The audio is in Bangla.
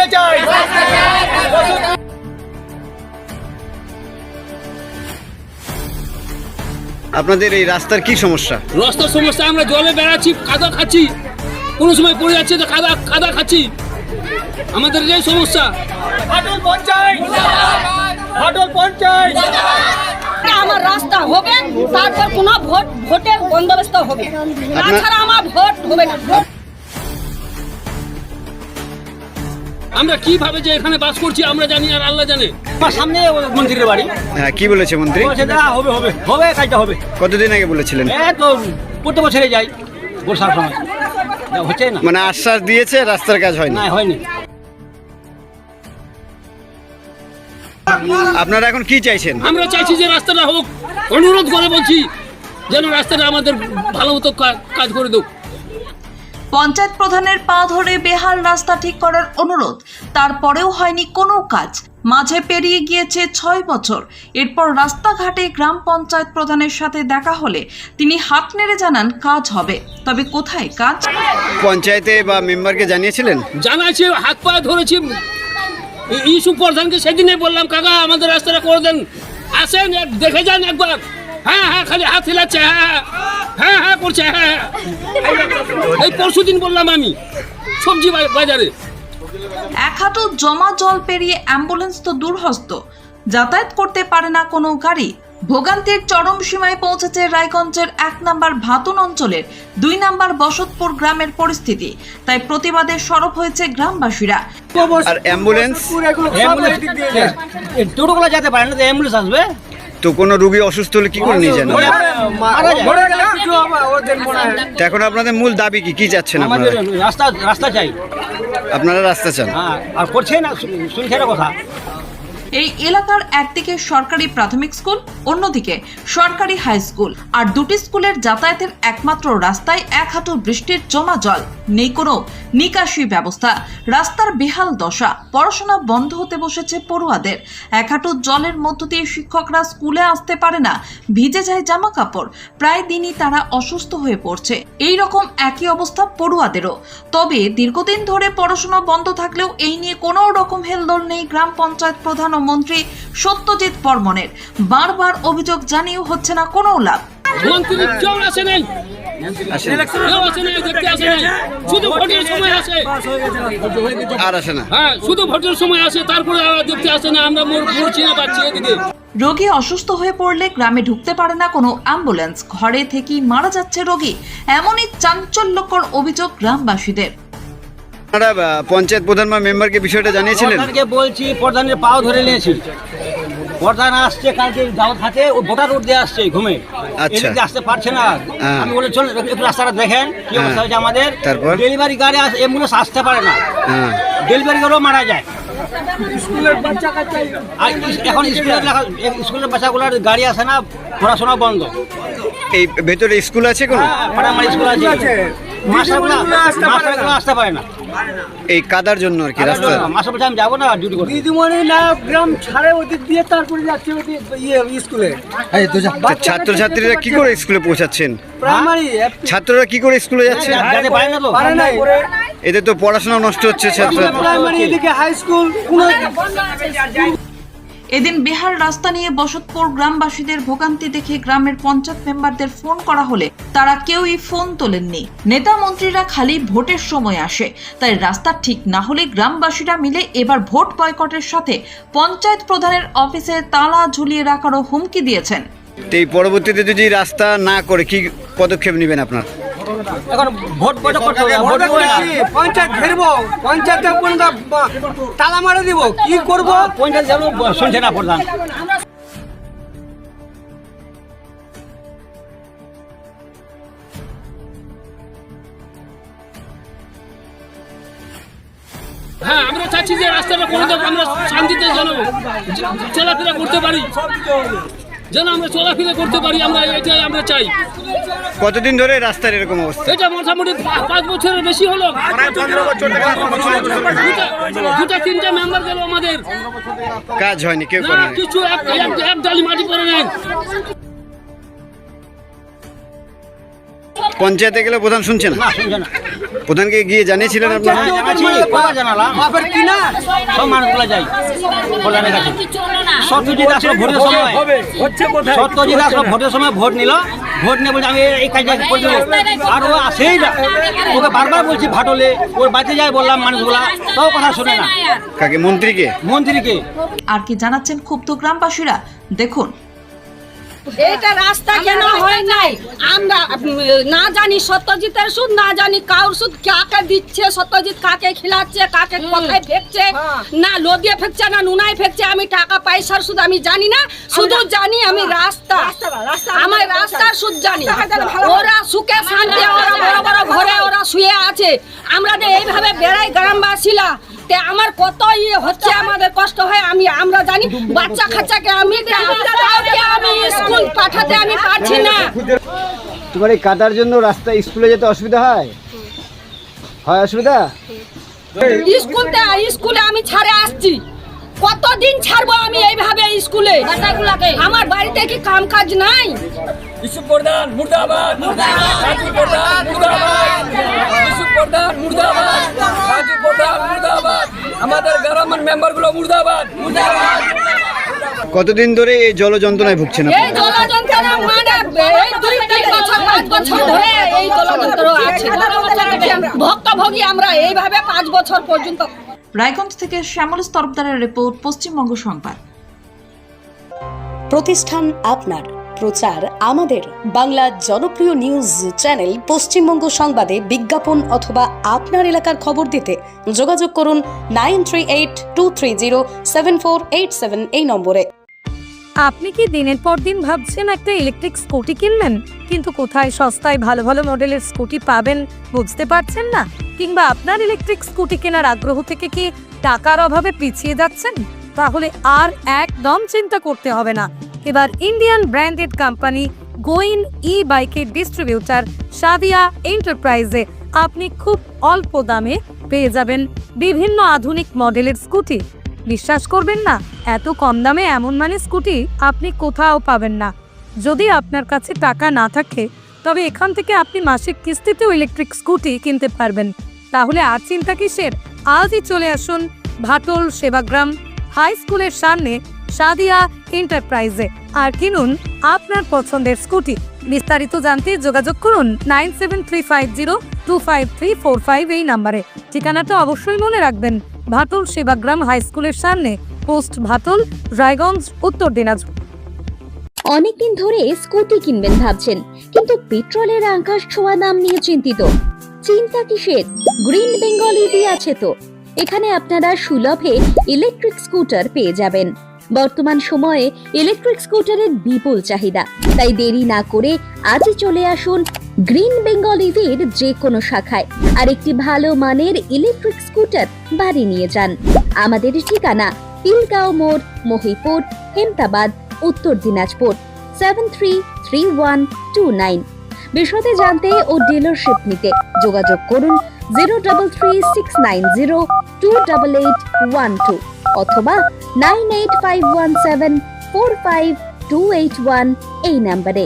রাস্তা চাই। আপনাদের এই রাস্তার কি সমস্যা? রাস্তার সমস্যা আমরা জলে বেড়াচ্ছি কাদা খাচ্ছি। কোনো সময় পড়ে যাচ্ছে তো কাদা কাদা খাচ্ছি। আমাদের যে সমস্যা। পঞ্চায়েত। পঞ্চায়েত। আমার রাস্তা হবে তারপর কোনো ভোট ভোটের বন্দোবস্ত হবে। তাছাড়া আমার ভোট হবে না। আমরা কীভাবে যে এখানে বাস করছি আমরা জানি আর আল্লাহ জানে। আমার সামনে মন্ত্রীর বাড়ি। হ্যাঁ কি বলেছে মন্ত্রী? বলছে না হবে হবে হবে কাজটা হবে। কতদিন আগে বলেছিলেন? এ তো প্রত্যেক বছরে যাই বর্ষার সময়। না, হচ্ছে না। মানে আশ্বাস দিয়েছে রাস্তার কাজ হয়নি। না হয়নি। আপনারা এখন কি চাইছেন? আমরা চাইছি যে রাস্তাটা হোক। অনুরোধ করে বলছি যেন রাস্তাটা আমাদের ভালো মতো কা- কাজ করে দেব পঞ্চায়েত প্রধানের পা ধরে বেহাল রাস্তা ঠিক করার অনুরোধ। তারপরেও হয়নি কোনো কাজ। মাঝে পেরিয়ে গিয়েছে ছয় বছর। এরপর রাস্তাঘাটে গ্রাম পঞ্চায়েত প্রধানের সাথে দেখা হলে তিনি হাত নেড়ে জানান কাজ হবে। তবে কোথায় কাজ? পঞ্চায়েতে বা মেম্বারকে জানিয়েছিলেন? জানাচ্ছি হাত পা ধরেছি। ইস্যু প্রধানকে সেদিনে বললাম কাকা আমাদের রাস্তাটা করে দেন। আসেন দেখে যান একবার। হ্যাঁ হ্যাঁ খালি হাত হিলাচ্ছে হ্যাঁ হ্যাঁ হ্যাঁ করছে হ্যাঁ এই পরশু দিন বললাম আমি সবজি বাজারে। এক হাঁটু জমা জল পেরিয়ে অ্যাম্বুলেন্স তো দূরহস্ত যাতায়াত করতে পারে না কোনো গাড়ি। ভোগান্তির চরম সীমায় পৌঁছেছে রায়গঞ্জের এক নাম্বার ভাতুন অঞ্চলের দুই নাম্বার বসতপুর গ্রামের পরিস্থিতি। তাই প্রতিবাদে সরব হয়েছে গ্রামবাসীরা। আর অ্যাম্বুলেন্স? টোটোগুলো যেতে পারে না অ্যাম্বুলেন্স আসবে? তো কোনো রুগী অসুস্থ হলে কি করে নিয়ে যান। তো এখন আপনাদের মূল দাবি কি? কি চাচ্ছেন আমাদের আপনারা রাস্তা রাস্তা চাই। আপনারা রাস্তা চান? হ্যাঁ আর করছে না শু- শুনছে না কথা। এই এলাকার একদিকে সরকারি প্রাথমিক স্কুল অন্যদিকে সরকারি হাই স্কুল। আর দুটি স্কুলের যাতায়াতের একমাত্র রাস্তায় এক হাঁটু বৃষ্টির জমা জল নেই কোনো নিকাশি ব্যবস্থা। রাস্তার বেহাল দশা। পড়াশোনা বন্ধ হতে বসেছে পড়ুয়াদের। এক হাঁটু জলের মধ্য দিয়ে শিক্ষকরা স্কুলে আসতে পারে না। ভিজে যায় জামা কাপড় প্রায় দিনই তারা অসুস্থ হয়ে পড়ছে। এই রকম একই অবস্থা পড়ুয়াদেরও। তবে দীর্ঘদিন ধরে পড়াশোনা বন্ধ থাকলেও এই নিয়ে কোনো রকম হেলদোল নেই গ্রাম পঞ্চায়েত প্রধান ও মন্ত্রী সত্যজিৎ বর্মনের। বারবার অভিযোগ জানিয়েও হচ্ছে না কোনো লাভ। আর আসে না। হ্যাঁ শুধু ভোটের সময় আসে তারপরে দেখতে আসে না আমরা মর- পাচ্ছি এদিকে রোগী অসুস্থ হয়ে পড়লে গ্রামে ঢুকতে পারে না কোনো অ্যাম্বুলেন্স। ঘরে থেকেই মারা যাচ্ছে রোগী। এমনই চাঞ্চল্যকর অভিযোগ গ্রামবাসীদের। আপনারা পঞ্চায়েত প্রধান বা মেম্বারকে বিষয়টা জানিয়েছিলেন? বলছি প্রধানের পাও ধরে নিয়েছি। প্রধান আসছে কালকে দাওয়াত হাতে ও ভোটার রোড দিয়ে আসছে ঘুমে। আচ্ছা। এদিক আসতে পারছে না। হ্যাঁ। আমি বলে চল একটু রাস্তাটা দেখেন কি হ্যাঁ। অবস্থা হয়েছে আমাদের। তারপর? ডেলিভারি গাড়ি অ্যাম্বুলেন্স আসতে পারে না। হ্যাঁ। ডেলিভারি গাড়িও মারা যায়। আর এখন স্কুলের স্কুলের বাচ্চাগুলোর গাড়ি আসে না পড়াশোনা বন্ধ। এই ভেতরে স্কুল আছে কোনো? প্রাইমারি স্কুল আছে। মাস্টারগুলো মাস্টারগুলো আসতে পারে না। এই কাদার জন্য আর কি রাস্তা মাসে মাসে আমি যাব না ডিউটি করতে। দিদিমণি না গ্রাম ছাড়ে ওদিক দিয়ে তারপরে যাচ্ছে ওদিক ইয়ে স্কুলে। তো ছাত্রছাত্রীরা কি করে স্কুলে পৌঁছাচ্ছেন? প্রাইমারি ছাত্ররা কি করে স্কুলে যাচ্ছে? যেতে পারে না তো। পারে নাই। এদের তো পড়াশোনা নষ্ট হচ্ছে ছাত্র প্রাইমারি এদিকে হাই স্কুল কোনো এদিন বিহার রাস্তা নিয়ে বসতপুর গ্রামবাসীদের ভোগান্তি দেখে গ্রামের পঞ্চায়েত মেম্বারদের ফোন করা হলে তারা কেউই ফোন তোলেননি। নেতা মন্ত্রীরা খালি ভোটের সময় আসে। তাই রাস্তা ঠিক না হলে গ্রামবাসীরা মিলে এবার ভোট বয়কটের সাথে পঞ্চায়েত প্রধানের অফিসে তালা ঝুলিয়ে রাখারও হুমকি দিয়েছেন। এই পরবর্তীতে যদি রাস্তা না করে, কি পদক্ষেপ নেবেন আপনার? এখন ভোট বৈঠক করতে হবে ভোট দেবো না। পঞ্চায়েত ঘেরবো। পঞ্চায়েত তালা মারে দিব? কি করব? পঞ্চায়েত যাব শুনছে না প্রধান। হ্যাঁ আমরা চাচ্ছি যে রাস্তাটা করে দেবো আমরা শান্তিতে যেন চলাফেরা করতে পারি। যেন আমরা চলাফেরা করতে পারি আমরা এটাই আমরা চাই। কতদিন ধরে রাস্তার এরকম অবস্থা? এটা মোটামুটি পাঁচ বছরের বেশি হলো। দুটা- দুটা তিনটা মেম্বার গেল আমাদের। কাজ হয়নি কেউ কিছু এক ডালি মাটি করে নেন পঞ্চায়েতে গেলে প্রধান শুনছে না? প্রধানকে গিয়ে জানিয়েছিলেন আপনারা? হ্যাঁ, সত্যজিৎ আসলো ভোটের সময়। সত্যজিৎ আসলো ভোটের সময় ভোট নিল। ভোট নিয়ে বলছে আমি এই কাজটা করে দেবো আর ও আসেই না। ওকে বারবার বলছি ভাটলে ওর বাড়িতে যাই বললাম মানুষগুলা তাও কথা শুনে না। কাকে মন্ত্রীকে? মন্ত্রীকে। আর কি জানাচ্ছেন ক্ষুব্ধ গ্রামবাসীরা? দেখুন এইটা রাস্তা কেন হয় নাই? আমরা না জানি সত্যজিতের সুদ না জানি কাউর সুদ কাকে দিচ্ছে সত্যজিৎ কাকে খিলাচ্ছে কাকে কোথায় ফেকছে না লদিয়ে ফেকছে না নুনায় ফেকছে আমি টাকা পয়সার সুদ আমি জানি না শুধু জানি আমি রাস্তা। আমার রাস্তার সুদ জানি। ওরা সুখে শান্তি ওরা বড় বড় ঘরে ওরা শুয়ে আছে। আমরা যে এইভাবে বেড়াই গ্রামবাসীরা তে আমার কত ইয়ে হচ্ছে আমাদের কষ্ট হয় আমি আমরা জানি বাচ্চা খাচ্চাকে আমি আমি স্কুল পাঠাতে আমি পারছি না। তোমার এই কাদার জন্য রাস্তা স্কুলে যেতে অসুবিধা হয়? হয় অসুবিধা? স্কুলতে স্কুলে আমি ছাড়ে আসছি। কতদিন ছাড়বো আমি এইভাবে স্কুলে? আমার বাড়িতে কি কাম কাজ নাই? ইসু প্রধান মুর্দাবাদ। প্রধান মুর্দাবাদ। ইসু প্রধান মুর্দাবাদ। রাজু প্রধান মুর্দাবাদ। আমাদের গ্রামের মেম্বার মুর্দাবাদ। মুর্দাবাদ। কতদিন ধরে এই জল যন্ত্রণায় ভুগছেন এই মানে এই দুই তিন বছর পাঁচ বছর ধরে এই জলযন্ত্র আছে। ভক্তভোগী আমরা এইভাবে পাঁচ বছর পর্যন্ত। রায়গঞ্জ থেকে শ্যামল তরফদারের রিপোর্ট পশ্চিমবঙ্গ সংবাদ। প্রতিষ্ঠান আপনার। প্রচার আমাদের। বাংলা জনপ্রিয় নিউজ চ্যানেল পশ্চিমবঙ্গ সংবাদে বিজ্ঞাপন অথবা আপনার এলাকার খবর দিতে যোগাযোগ করুন nine three eight two three zero seven four eight seven এই নম্বরে। আপনি কি দিনের পর দিন ভাবছেন একটা ইলেকট্রিক স্কুটি কিনবেন? কিন্তু কোথায় সস্তায় ভালো ভালো মডেলের স্কুটি পাবেন বুঝতে পারছেন না? কিংবা আপনার ইলেকট্রিক স্কুটি কেনার আগ্রহ থেকে কি টাকার অভাবে পিছিয়ে যাচ্ছেন? তাহলে আর একদম চিন্তা করতে হবে না। এবার Indian branded company Goin e বাইকের ডিস্ট্রিবিউটার সাদিয়া এন্টারপ্রাইজে আপনি খুব অল্প দামে পেয়ে যাবেন বিভিন্ন আধুনিক মডেলের স্কুটি। বিশ্বাস করবেন না, এত কম দামে এমন মানে স্কুটি আপনি কোথাও পাবেন না। যদি আপনার কাছে টাকা না থাকে, তবে এখান থেকে আপনি মাসিক কিস্তিতেও ইলেকট্রিক স্কুটি কিনতে পারবেন। তাহলে আর চিন্তা কিসের? আজই চলে আসুন ভাটল সেবাগ্রাম হাই স্কুলের সামনে সাদিয়া এন্টারপ্রাইজে। আর কিনুন আপনার পছন্দের স্কুটি। বিস্তারিত জানতে যোগাযোগ করুন nine seven three five zero two five three four five এই নাম্বারে। ঠিকানাটা অবশ্যই মনে রাখবেন, ভাটল সেবাগ্রাম হাই স্কুলের সামনে, পোস্ট ভাটল, রায়গঞ্জ, উত্তর দিনাজপুর। অনেকদিন ধরে স্কুটি কিনবেন ভাবছেন, কিন্তু পেট্রোলের আকাশ ছোঁয়া দাম নিয়ে চিন্তিত। চিন্তা কিসের? গ্রিন বেঙ্গল ইভি আছে তো। এখানে আপনারা সুলভে ইলেকট্রিক স্কুটার পেয়ে যাবেন। বর্তমান সময়ে ইলেকট্রিক স্কুটারের বিপুল চাহিদা। তাই দেরি না করে আজই চলে আসুন গ্রিন বেঙ্গল ইভির যে কোনো শাখায়। আর একটি ভালো মানের ইলেকট্রিক স্কুটার বাড়ি নিয়ে যান। আমাদের ঠিকানা তিলগাঁও মোড়, Mahipur, Hemtabad, Uttar Dinajpur seven three three one two nine বিশদে জানতে ও ডিলারশিপ নিতে যোগাযোগ করুন zero double three six nine zero two double eight one two অথবা nine eight five one seven four five two eight one এই নাম্বারে